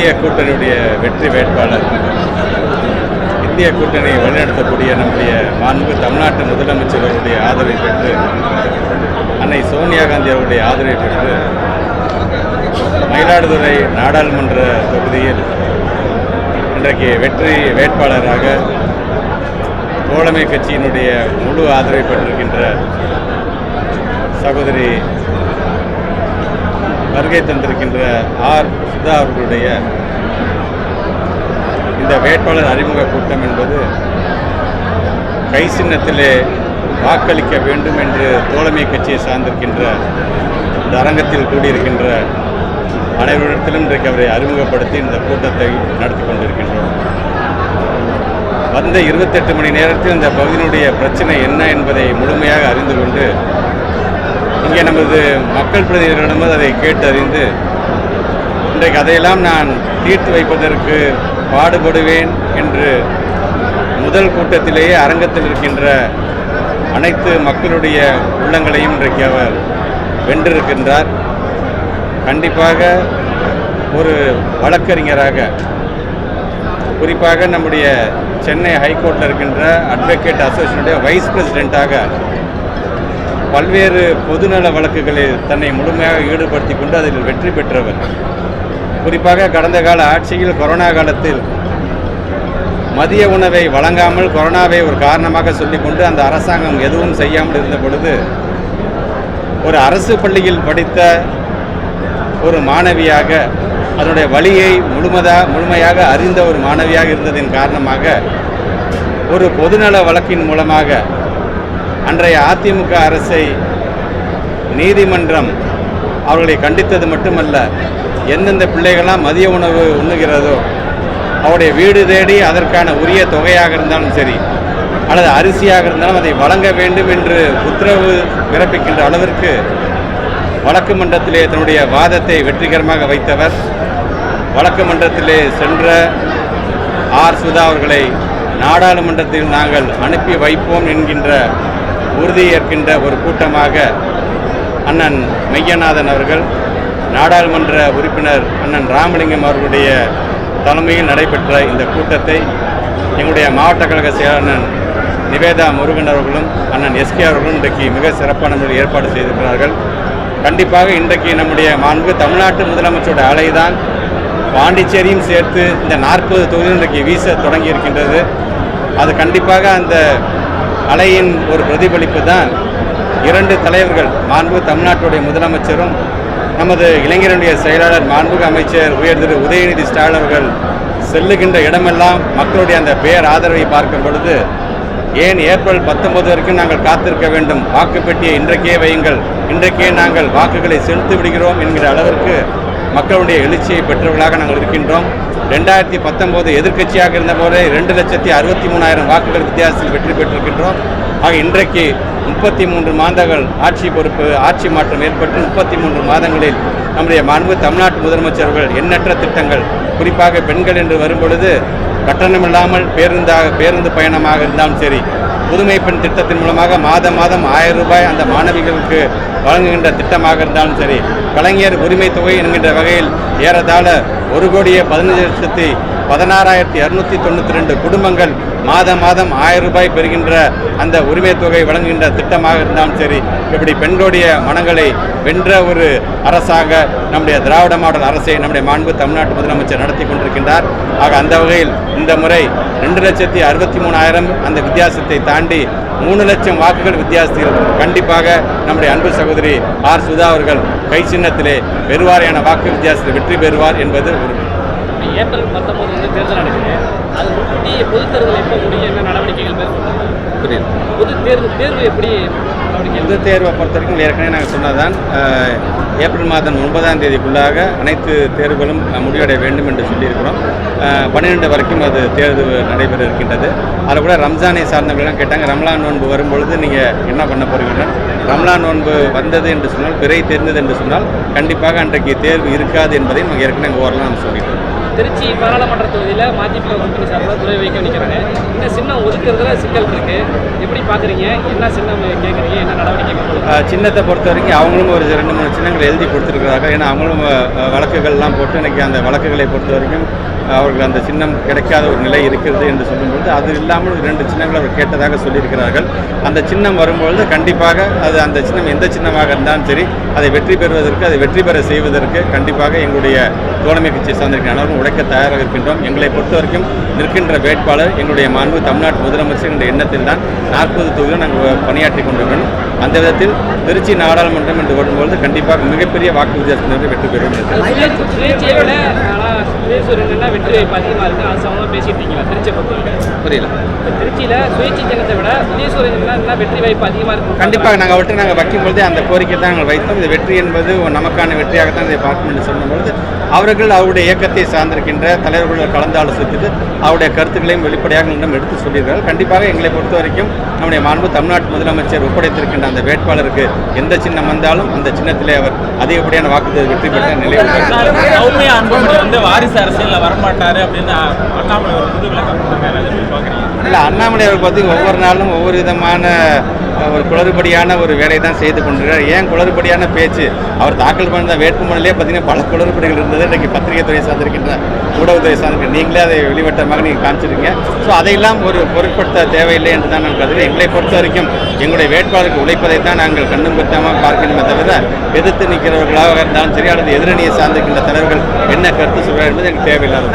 இந்திய கூட்டணியுடைய வெற்றி வேட்பாளர். இந்திய கூட்டணியை வழிநடத்தக்கூடிய நம்முடைய மாண்பு தமிழ்நாட்டு முதலமைச்சர் அவருடைய ஆதரவை பெற்று அன்னை சோனியா காந்தி அவருடைய ஆதரவை பெற்று மயிலாடுதுறை நாடாளுமன்ற தொகுதியில் இன்றைக்கு வெற்றி வேட்பாளராக தோழமை கட்சியினுடைய முழு ஆதரவை பெற்றிருக்கின்ற சகோதரி வருகை தந்திருக்கின்ற ஆர் சுதா அவர்களுடைய இந்த வேட்பாளர் அறிமுக கூட்டம் என்பது கை சின்னத்திலே வாக்களிக்க வேண்டும் என்று தோழமை கட்சியை சார்ந்திருக்கின்ற இந்த அரங்கத்தில் கூடியிருக்கின்ற அனைவரிடத்திலும் இன்றைக்கு அவரை அறிமுகப்படுத்தி இந்த கூட்டத்தை நடத்தி கொண்டிருக்கின்றோம். வந்த இருபத்தெட்டு மணி நேரத்தில் இந்த பகுதியினுடைய பிரச்சனை என்ன என்பதை முழுமையாக அறிந்து கொண்டு இங்கே நமது மக்கள் பிரதிநிதிகளிடமும் அதை கேட்டறிந்து இன்றைக்கு அதையெல்லாம் நான் தீர்த்து வைப்பதற்கு பாடுபடுவேன் என்று முதல் கூட்டத்திலேயே அரங்கத்தில் இருக்கின்ற அனைத்து மக்களுடைய உள்ளங்களையும் இன்றைக்கு அவர் வென்றிருக்கின்றார். கண்டிப்பாக ஒரு வழக்கறிஞராக குறிப்பாக நம்முடைய சென்னை ஹைகோர்ட்டில் இருக்கின்ற அட்வொகேட் அசோசியேஷனுடைய வைஸ் பிரசிடெண்ட்டாக பல்வேறு பொதுநல வழக்குகளில் தன்னை முழுமையாக ஈடுபடுத்தி கொண்டு அதில் வெற்றி பெற்றவர். குறிப்பாக கடந்த கால ஆட்சியில் கொரோனா காலத்தில் மதிய உணவை வழங்காமல் கொரோனாவை ஒரு காரணமாக சொல்லிக்கொண்டு அந்த அரசாங்கம் எதுவும் செய்யாமல் இருந்த பொழுது ஒரு அரசு பள்ளியில் படித்த ஒரு மாணவியாக அதனுடைய வழியை முழுமதா முழுமையாக அறிந்த ஒரு மாணவியாக இருந்ததின் காரணமாக ஒரு பொதுநல வழக்கின் மூலமாக அன்றைய அதிமுக அரசை நீதிமன்றம் அவர்களை கண்டித்தது மட்டுமல்ல எந்தெந்த பிள்ளைகள்லாம் மதிய உணவு உண்ணுகிறதோ அவருடைய வீடு தேடி அதற்கான உரிய தொகையாக இருந்தாலும் சரி அல்லது அரிசியாக இருந்தாலும் அதை வழங்க வேண்டும் என்று உத்தரவு பிறப்பிக்கின்ற அளவிற்கு வழக்கு மன்றத்திலே தன்னுடைய வாதத்தை வெற்றிகரமாக வைத்தவர். வழக்கு மன்றத்திலே சென்ற ஆர். சுதா அவர்களை நாடாளுமன்றத்தில் நாங்கள் அனுப்பி வைப்போம் என்கின்ற உறுதியேற்கின்ற ஒரு கூட்டமாக அண்ணன் மெய்யநாதன் அவர்கள் நாடாளுமன்ற உறுப்பினர் அண்ணன் ராமலிங்கம் அவர்களுடைய தலைமையில் நடைபெற்ற இந்த கூட்டத்தை எங்களுடைய மாவட்ட கழக செயலாளர் நிவேதா முருகன் அவர்களும் அண்ணன் எஸ்கே அவர்களும் இன்றைக்கு மிக சிறப்பான முறையில் ஏற்பாடு செய்திருக்கிறார்கள். கண்டிப்பாக இன்றைக்கு நம்முடைய மாண்பு தமிழ்நாட்டு முதலமைச்சரோட அலைதான் பாண்டிச்சேரியும் சேர்த்து இந்த நாற்பது தொகுதியில் இன்றைக்கு வீச தொடங்கி இருக்கின்றது அது கண்டிப்பாக அந்த அலையின் ஒரு பிரதிபலிப்பு தான் இரண்டு தலைவர்கள் மாண்பு தமிழ்நாட்டுடைய முதலமைச்சரும் நமது இளைஞருடைய செயலாளர் மாண்புக அமைச்சர் உயர் திரு உதயநிதி ஸ்டாலின் அவர்கள் செல்லுகின்ற இடமெல்லாம் மக்களுடைய அந்த பேர் ஆதரவை பார்க்கும் பொழுது ஏன் ஏப்ரல் பத்தொன்பது வரைக்கும் நாங்கள் காத்திருக்க வேண்டும்? வாக்குப்பெட்டியை இன்றைக்கே வையுங்கள். இன்றைக்கே நாங்கள் வாக்குகளை செலுத்தி விடுகிறோம் என்கிற அளவிற்கு மக்களுடைய எழுச்சியை பெற்றவர்களாக நாங்கள் இருக்கின்றோம். ரெண்டாயிரத்தி பத்தொம்போது எதிர்க்கட்சியாக இருந்தபோதே ரெண்டு லட்சத்தி அறுபத்தி மூணாயிரம் வாக்குகள் வித்தியாசத்தில் வெற்றி பெற்றிருக்கின்றோம். ஆக இன்றைக்கு முப்பத்தி மூன்று மாதங்கள் ஆட்சி பொறுப்பு ஆட்சி மாற்றம் ஏற்பட்டு முப்பத்தி மூன்று மாதங்களில் நம்முடைய மாண்பு தமிழ்நாட்டு முதலமைச்சர்கள் எண்ணற்ற திட்டங்கள் குறிப்பாக பெண்கள் என்று வரும்பொழுது கட்டணமில்லாமல் பேருந்தாக பேருந்து பயணமாக இருந்தாலும் சரி புதுமை பெண் திட்டத்தின் மூலமாக மாதம் மாதம் ஆயிரம் ரூபாய் அந்த மாணவிகளுக்கு வழங்குகின்ற திட்டமாக இருந்தாலும் சரி கலைஞர் உரிமை தொகை என்கின்ற வகையில் ஏறத்தாழ ஒரு கோடியே பதினஞ்சு லட்சத்தி பதினாறாயிரத்தி இரநூத்தி தொண்ணூற்றி ரெண்டு குடும்பங்கள் மாதம் மாதம் ஆயிரம் ரூபாய் பெறுகின்ற அந்த உரிமை தொகை வழங்குகின்ற திட்டமாக இருந்தாலும் சரி இப்படி பெண்களுடைய மனங்களை வென்ற ஒரு அரசாக நம்முடைய திராவிட மாடல் அரசை நம்முடைய மாண்பு தமிழ்நாட்டு முதலமைச்சர் நடத்தி கொண்டிருக்கின்றார். ஆக அந்த வகையில் இந்த முறை ரெண்டு லட்சத்தி அறுபத்தி மூணாயிரம் அந்த வித்தியாசத்தை தாண்டி மூணு லட்சம் வாக்குகள் வித்தியாசத்தில் கண்டிப்பாக நம்முடைய அன்பு சகோதரி ஆர் சுதா அவர்கள் கை சின்னத்திலே பெருவாரியான வாக்கு வித்தியாசத்தில் வெற்றி பெறுவார் என்பது ஒரு ஏப்ரல் பத்தொன்பது வந்து தேர்தல் நடக்குது. அது பொது தேர்தல் எப்போ முடியும் என்ன நடவடிக்கைகள் மேற்கொள்ளும் புரியுது. பொது தேர்வு தேர்வு எப்படி இந்த தேர்வை பொறுத்த வரைக்கும் ஏற்கனவே நாங்கள் சொன்னதான் ஏப்ரல் மாதம் ஒன்பதாம் தேதிக்குள்ளாக அனைத்து தேர்வுகளும் முடிவடைய வேண்டும் என்று சொல்லியிருக்கிறோம். பன்னிரெண்டு வரைக்கும் அது தேர்வு நடைபெற இருக்கின்றது. அதில் கூட ரம்ஜானை சார்ந்தவர்கள்லாம் கேட்டாங்க ரம்லான் நோன்பு வரும்பொழுது நீங்கள் என்ன பண்ண போகிறீர்கள் ரம்லான் நோன்பு வந்தது என்று சொன்னால் பிறை தெரிந்தது என்று சொன்னால் கண்டிப்பாக அன்றைக்கு தேர்வு இருக்காது என்பதையும் ஏற்கனவே ஓரலாம் நம்ம சொல்லிட்டோம். திருச்சி பாராளுமன்ற தொகுதியில் மதிமுக கூட்டணி சார்பில் துறை வைக்க நிற்கிறாங்க இந்த சின்னம் ஒதுக்குறதுல சிக்கல் இருக்கு. எப்படி பார்க்குறீங்க என்ன சின்னம் கேட்குறீங்க என்ன நடவடிக்கை சின்னத்தை பொறுத்த வரைக்கும் அவங்களும் ஒரு ரெண்டு மூணு சின்னங்கள் எழுதி கொடுத்துருக்குறாங்க. ஏன்னா அவங்களும் வழக்குகள்லாம் போட்டு இன்னைக்கு அந்த வழக்குகளை பொறுத்த வரைக்கும் அவர்கள் அந்த சின்னம் கிடைக்காத ஒரு நிலை இருக்கிறது என்று சொல்லும்பொழுது அது இல்லாமல் இரண்டு ரெண்டு சின்னங்கள் அவர் கேட்டதாக சொல்லியிருக்கிறார்கள். அந்த சின்னம் வரும்பொழுது கண்டிப்பாக அது அந்த சின்னம் எந்த சின்னமாக இருந்தாலும் சரி அதை வெற்றி பெறுவதற்கு அதை வெற்றி பெற செய்வதற்கு கண்டிப்பாக எங்களுடைய தோழமை கட்சியை சார்ந்திருக்கிற அனைவரும் உழைக்க தயாராக இருக்கின்றோம். எங்களை பொறுத்த வரைக்கும் நிற்கின்ற வேட்பாளர் எங்களுடைய மாண்பு தமிழ்நாட்டு முதலமைச்சர் என்ற எண்ணத்தில் தான் நாற்பது தொகுதியில் நாங்கள் பணியாற்றி கொண்டிருக்கிறோம். அந்த விதத்தில் திருச்சி நாடாளுமன்றம் என்று வரும்பொழுது கண்டிப்பாக மிகப்பெரிய வாக்கு வித்தியாசத்திலிருந்து வெற்றி பெறும் வெற்றி வாய்ப்பு அதிகமாக இருக்குது அது சம்மந்தமாக பேசிட்டு இருக்கீங்களா திருச்சியை பொறுத்தவரைக்கும் புரியல இப்போ திருச்சியில் சுயேட்சை சின்னத்தை விட சுயேசுரன்னா வெற்றி வாய்ப்பு அதிகமாக இருக்கும் கண்டிப்பாக நாங்கள் அவர்கிட்ட நாங்கள் வைக்கும்பொழுதே அந்த கோரிக்கை தான் நாங்கள் வைத்தோம் இது வெற்றி என்பது ஒரு நமக்கான வெற்றியாகத்தான் இதை பார்க்கணும் என்று சொல்லும்பொழுது அவர்கள் அவருடைய இயக்கத்தை சார்ந்திருக்கின்ற தலைவர்கள் கலந்து ஆலோசித்துட்டு அவருடைய கருத்துக்களையும் வெளிப்படையாக நம்மிடம் எடுத்து சொல்லியிருக்கிறார்கள் கண்டிப்பாக எங்களை பொறுத்த வரைக்கும் நம்முடைய மாண்பு தமிழ்நாட்டு முதலமைச்சர் ஒப்படைத்திருக்கின்ற அந்த வேட்பாளருக்கு எந்த சின்னம் வந்தாலும் அந்த சின்னத்திலே அவர் அதிகப்படியான வாக்குறுதி வெற்றி பெற்ற நிலை உள்ளது சௌமியா அன்புமணி வந்து வாரிசு அரசியல்ல வரமாட்டாரு அப்படின்னு அண்ணாமலை ஒரு புது விளக்கம் இல்லை அண்ணாமலை அவர் பார்த்தீங்க ஒவ்வொரு நாளும் ஒவ்வொரு விதமான ஒரு குளறுபடியான ஒரு வேலையை தான் செய்து கொண்டிருக்கிறார். ஏன் குளறுபடியான பேச்சு? அவர் தாக்கல் பண்ண வேட்புமனுலேயே பார்த்தீங்கன்னா பல குளறுபடிகள் இருந்தது. இன்றைக்கி பத்திரிகை துறை சார்ந்திருக்கின்ற ஊடகத்துறை சார்ந்திருக்கிற நீங்களே அதை வெளிவட்டமாக நீங்கள் காமிச்சிருக்கீங்க. ஸோ அதையெல்லாம் ஒரு பொருட்படுத்த தேவையில்லை என்று தான் நான் கருதுகிறேன். எங்களை பொறுத்த வரைக்கும் எங்களுடைய வேட்பாளருக்கு உழைப்பதை தான் நாங்கள் கண்ணும் கட்டாமல் பார்க்கணுமே தவிர எதிர்த்து நிற்கிறவர்களாக இருந்தாலும் சரி அல்லது எதிரணியை சார்ந்திருக்கின்ற தலைவர்கள் என்ன கருத்து சொல்கிறார் என்பது எனக்கு தேவையில்லாத.